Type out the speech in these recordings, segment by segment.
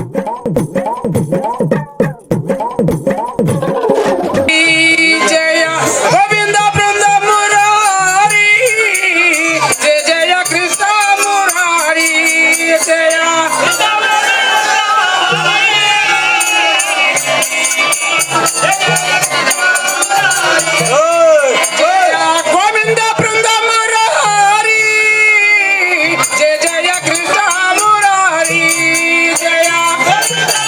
Oh. Thank you.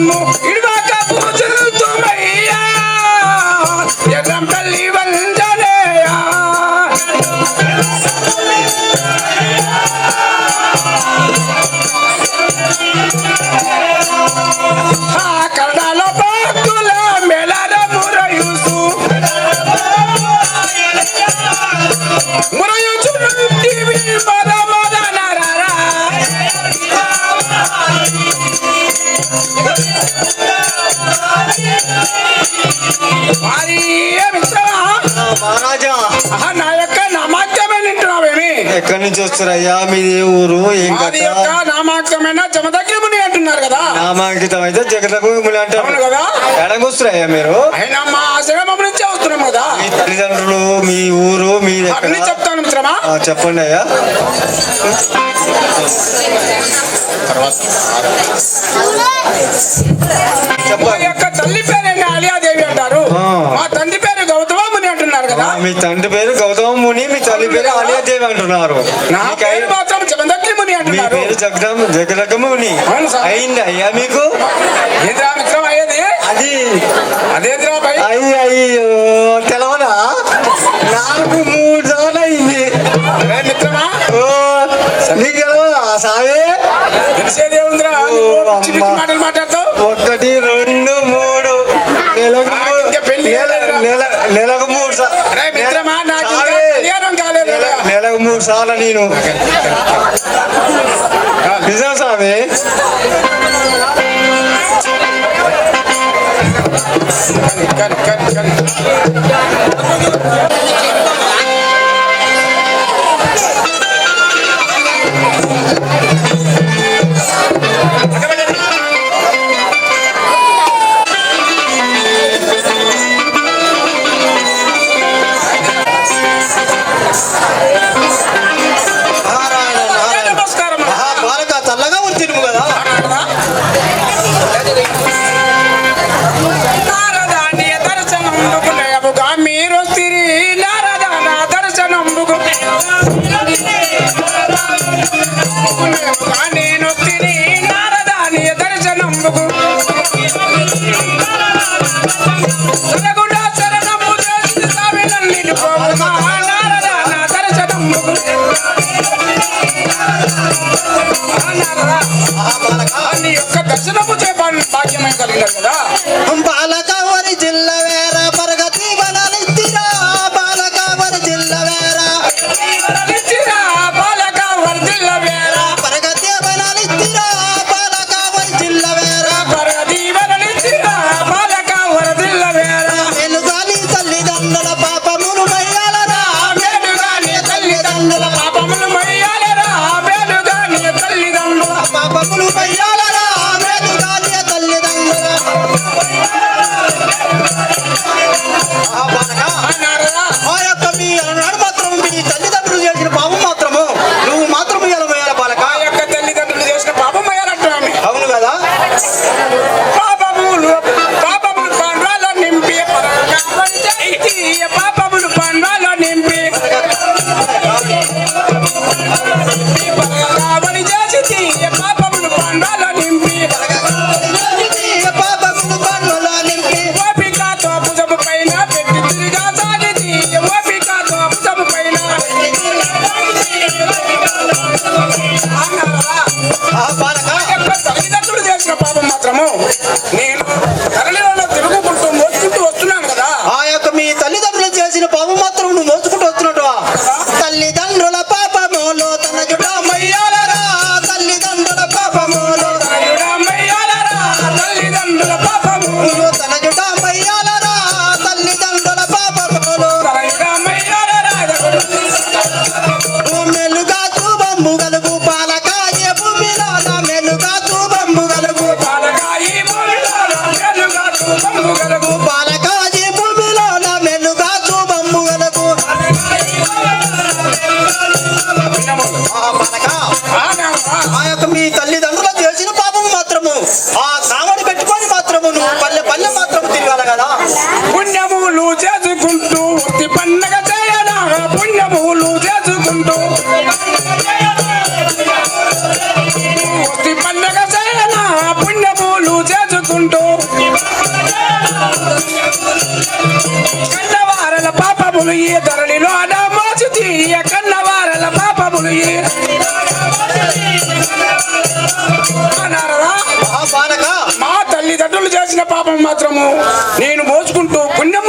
いるか మహారాజా. నా యొక్క నామాక్యమే నింటున్నావేమి ఎక్కడి నుంచి వస్తారయ్యా? మీది ఏ ఊరు? ఏం యొక్క నామాక్యమైన జమదగ్యముని అంటున్నారు కదా? నామాంకితం అయితే జగతకు అంటారు కదా? ఎడకి వస్తారయ్యా మీరు? అయినా మా ఆశ్రమం నుంచే వస్తున్నాం కదా? మీ తల్లిదండ్రులు మీ ఊరు అన్ని చెప్తాను మిత్రమా? ఆ, చెప్పండి అయ్యా. మా మీ తండ్రి పేరు గౌతమ ముని మీ తల్లి పేరు ఆలియాదేవి అంటున్నారు. నా మీకు పేరు అయి- మాత్రం జమదగ్ని ముని మీ అంటున్నారు. పేరు జగదం జగదగ ముని. అవును సార్. అయింది అయ్యా మీకు? ఏంద్రా మిత్రం అయ్యేది? అది. అదేంద్రా భయ్? అయ్యి అయ్యో తెలవదా? నాకు మూడు సార్లు అయింది. మిత్రమా? ఓ నీకు తెలవదా సావే? తెలిసేది ఓ, చిన్న అమ్మా. మాటలు మాట్లాడతావు. ఒకటి నెలకు నేను. నిజం స్వామి. కన్ కన్ కన్ Gracias. పాపములు ఈ ధరణిలోన మోచి తీయ కన్న పాపములు ఈ మా తల్లిదండ్రులు చేసిన పాపం మాత్రము. నేను మోచుకుంటూ పుణ్యం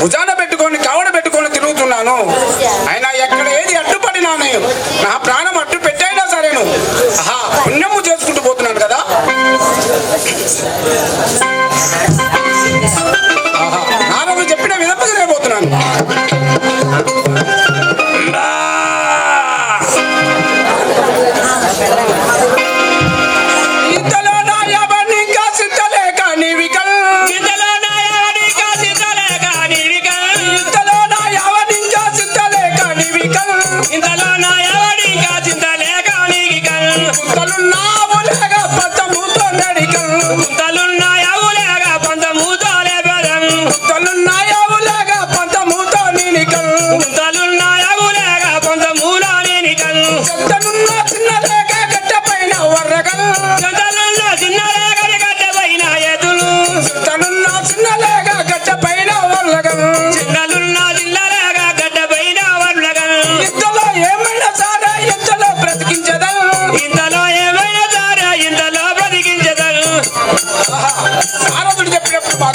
భుజాన పెట్టుకొని కావడ పెట్టుకొని తిరుగుతున్నాను. అయినా ఎక్కడ ఏది అడ్డుపడినా నేను నా ప్రాణం అడ్డు పెట్టైనా సరేను. ఆహా పుణ్యము చేసుకుంటూ పోతున్నాను కదా.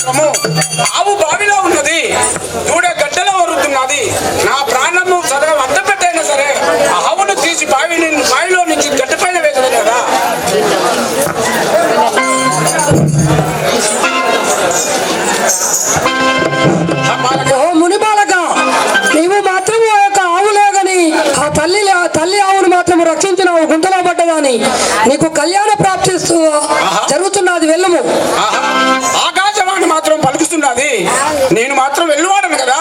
మాత్రము ఆవు బావిలో ఉన్నది. దూడ గడ్డలో వరుతున్నది నా ప్రాణము చదవ అంత పెట్టైనా సరే ఆవును తీసి బావి బావిలో నుంచి గడ్డ పైన కదా. ఆ యొక్క ఆ తల్లి తల్లి ఆవును మాత్రం రక్షించినావు గుంటలో పడ్డదాని. నీకు కళ్యాణ ప్రాప్తిస్తూ జరుగుతున్నది వెళ్ళము. ఉన్నది నేను మాత్రం వెళ్ళువాడను కదా.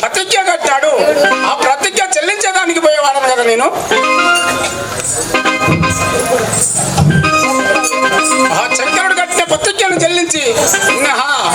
ప్రతిజ్ఞ కట్టాడు. ఆ చెల్లించేదానికి పోయేవాడను కదా నేను. إنها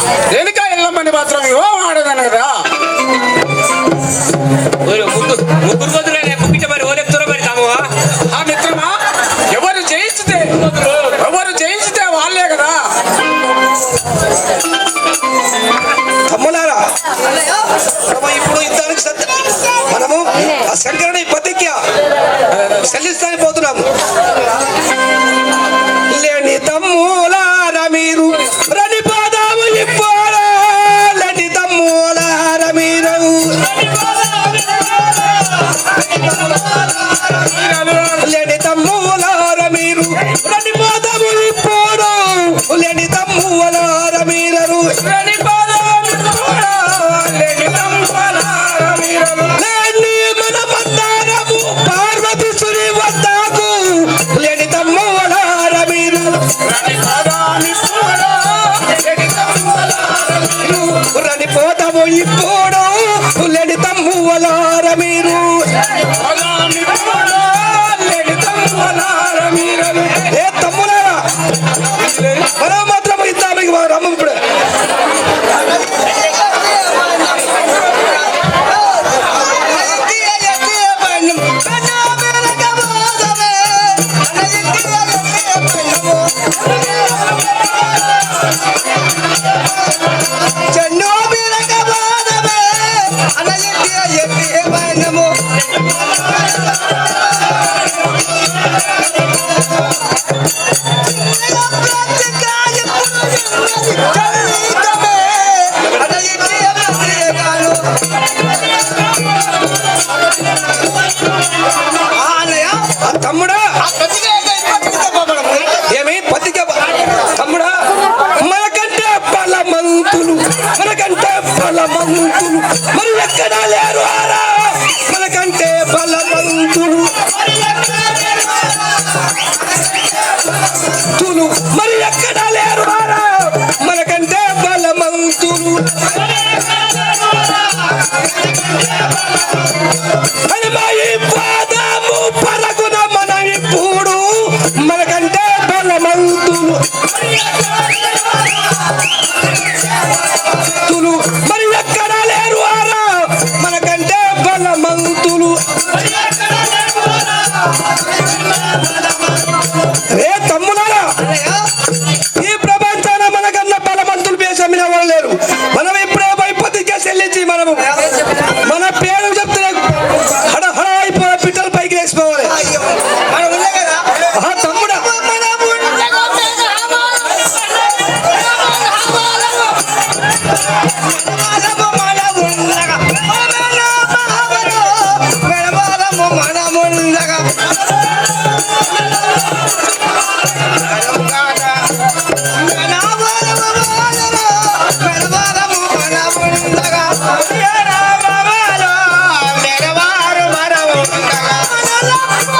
you born. తమ్ముడా. ఏమి? పత్తిక తమ్ముడా. మనకంటే బలమంతులు మనకంటే బలమంతులు మరి ఎక్కడ లేరు మనకంటే బలమంతులు తులు మరి ఎక్కడ పాదము పరగున మనం ఇప్పుడు మనకంటే బలమవుతు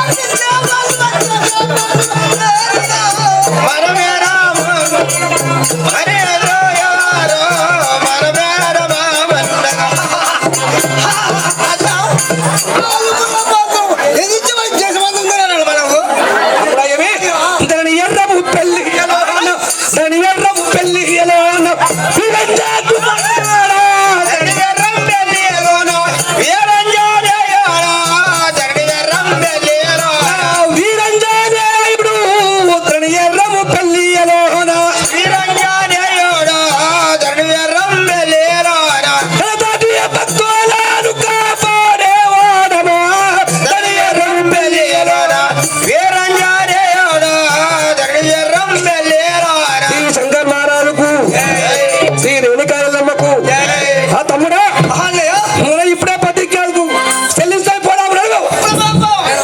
¡Cállate!